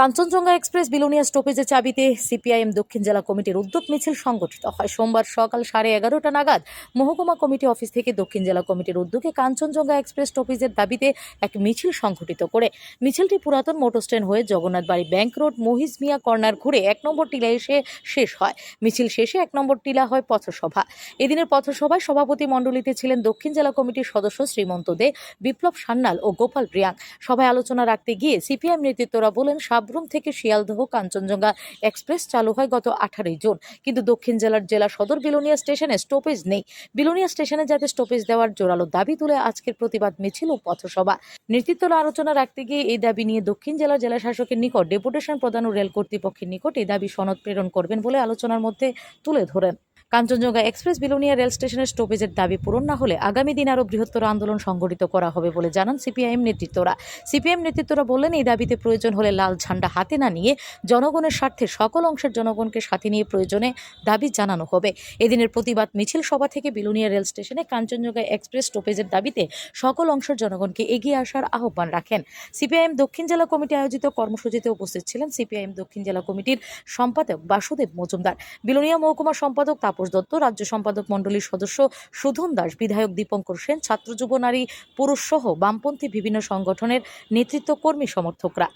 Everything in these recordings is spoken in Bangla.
কাঞ্চনজঙ্ঘা এক্সপ্রেস বিলোনিয়া স্টপেজের চাবিতে সিপিআইএম দক্ষিণ জেলা কমিটির উদ্যোগ মিছিল সংগঠিত হয়। সোমবার সকাল সাড়ে এগারোটা নাগাদ মহকুমা কমিটি অফিস থেকে দক্ষিণ জেলা কমিটির উদ্যোগে কাঞ্চনজঙ্ঘা এক্সপ্রেস স্টপেজের দাবিতে এক মিছিল সংগঠিত করে। মিছিলটি পুরাতন মোটর স্ট্যান্ড হয়ে জগন্নাথ বাড়ি bank road Mahiz Mia corner ঘুরে এক নম্বর টিলা এসে শেষ হয়। মিছিল শেষে এক নম্বর টিলা হয় পথসভা। এদিনের পথসভায় সভাপতি মণ্ডলীতে ছিলেন দক্ষিণ জেলা কমিটির সদস্য শ্রীমন্ত দে, বিপ্লব সান্যাল ও গোপাল প্রিয়াং। সভায় আলোচনা রাখতে গিয়ে সিপিএম নেতৃত্বরা বলেন সাবরুম থেকে শিয়ালদহ কাঞ্চনজঙ্ঘা এক্সপ্রেস চালু হয় গত আঠারোই জুন। কিন্তু দক্ষিণ জেলার জেলা সদর বিলোনিয়া স্টেশনে স্টপেজ নেই। বিলোনিয়া স্টেশনে যাতে স্টপেজ দেওয়ার জোরালো দাবি তুলে আজকের প্রতিবাদ মিছিল ও পথসভা। নেতৃত্বরা আলোচনা রাখতে গিয়ে এই দাবি নিয়ে দক্ষিণ জেলার জেলা শাসকের নিকট, ডেপুটেশন প্রদান ও রেল কর্তৃপক্ষের নিকট এই দাবি সনদ প্রেরণ করবেন বলে আলোচনার মধ্যে তুলে ধরেন। কাঞ্চনজঙ্ঘা এক্সপ্রেস বিলোনিয়া রেল স্টেশনের স্টপেজের দাবি পূরণ না হলে আগামী দিন আরও বৃহত্তর আন্দোলন সংগঠিত করা হবে বলে জানান সিপিআইএম নেতৃত্বরা। সিপিএম নেতৃত্বরা বললেন, এই দাবিতে প্রয়োজন হলে লাল ঝান্ডা হাতে না নিয়ে জনগণের স্বার্থে সকল অংশের জনগণকে সাথে নিয়ে প্রয়োজনে দাবি জানানো হবে। এদিনের প্রতিবাদ মিছিল সভা থেকে বিলোনিয়া রেল স্টেশনে কাঞ্চনজঙ্ঘা এক্সপ্রেস স্টপেজের দাবিতে সকল অংশের জনগণকে এগিয়ে আসার আহ্বান রাখেন। সিপিআইএম দক্ষিণ জেলা কমিটি আয়োজিত কর্মসূচিতে উপস্থিত ছিলেন সিপিআইএম দক্ষিণ জেলা কমিটির সম্পাদক বাসুদেব মজুমদার। বিলোনিয়া মহকুমা সম্পাদক তাপস দত্ত, রাজ্য সম্পাদক মণ্ডলীর সদস্য সুধন দাস, বিধায়ক দীপঙ্কর সেন, ছাত্র যুব নারী, পুরুষ সহ বামপন্থী বিভিন্ন সংগঠনের নেতৃত্ব কর্মী সমর্থকরা।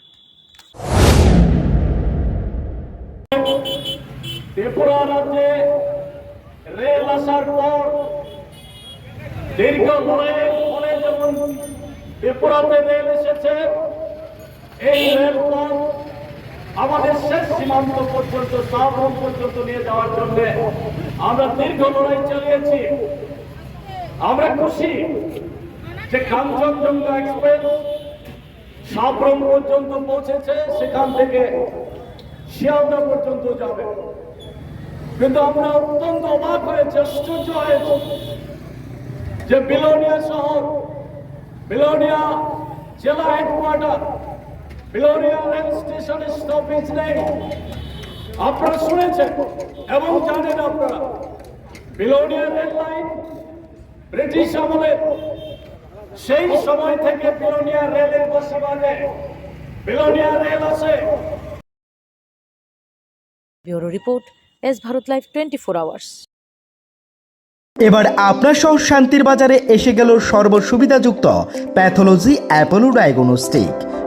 ত্রিপুরা রাজ্যে রেল আসার পর দীর্ঘ যেমন ত্রিপুরাতে রেল এসেছে, এই রেল পথ আমাদের শেষ সীমান্ত পর্যন্ত সাবরম পর্যন্ত নিয়ে যাওয়ার জন্য আমরা দীর্ঘ লড়াই চালিয়েছি। আমরা খুশি যে কাঞ্চনজঙ্ঘা এক্সপ্রেস সাবরম পর্যন্ত পৌঁছেছে, সেখান থেকে শিয়ালদা পর্যন্ত যাবে। কিন্তু আমরা অত্যন্ত অবাক হয়েছে আশ্চর্য হয়েছে যে বিলোনিয়া শহর, বিলোনিয়া জেলা হেডকোয়ার্টার বিলোনিয়া রেল স্টেশনের স্টপেজ নেই আপনারা শুনেছেন এবং জানেন আপনারা বিলোনিয়া রেল লাইন ব্রিটিশ আমলের সেই সময় থেকে বিলোনিয়া রেলের বসবাদে বিলোনিয়া রেল আসে bureau report S Bharat live twenty four hours. এবার আপনার সহ শান্তির বাজারে এসে গেল সর্বসুবিধাযুক্ত প্যাথোলজি অ্যাপোলো ডায়াগনস্টিক।